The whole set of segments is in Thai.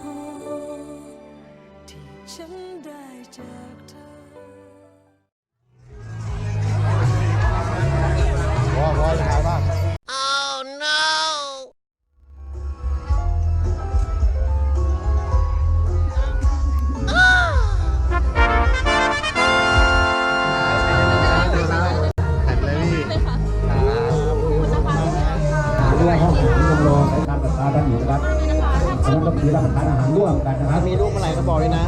พอ ที่ฉันได้จากเธอ ฉะนั้นก็คือรับประทานอาหารร่วมกันนะครับมีลูกเมื่อไหร่ก็บอกเลยนะ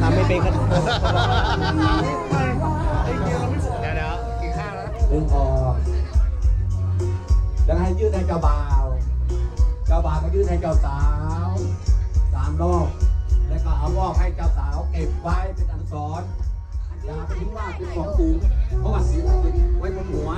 ทำไม่เป็นก็เดี๋ยวเดี๋ยวกินข้าวแล้วดึงออกแล้วให้ยื่นให้เจ้าบ่าว เจ้าบ่าวก็ยื่นให้เจ้าสาวสามรอบแล้วก็เอามอบให้เจ้าสาวเก็บไว้เป็นอักษรอย่าไปทิ้งว่าเป็นของสูงเพราะว่าสีมันติดไว้บนหัว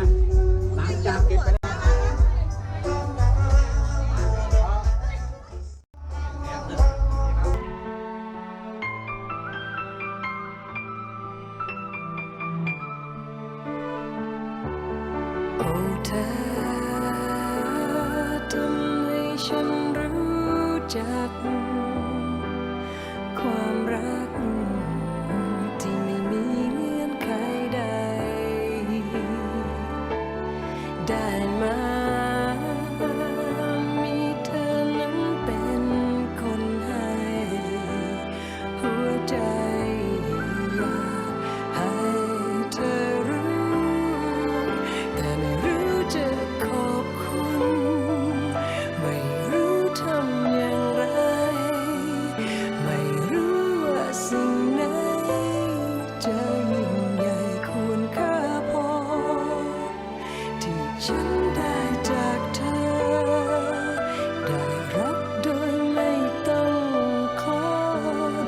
ไม่มีเงื่อนไขใดได้มามี ฉันได้จากเธอ ได้รับโดยไม่ต้องขอ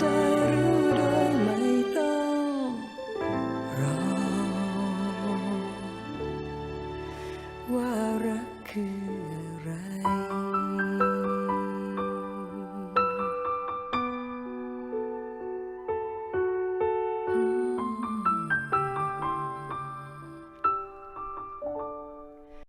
ได้รู้โดยไม่ต้องรอ ว่ารักคืออะไร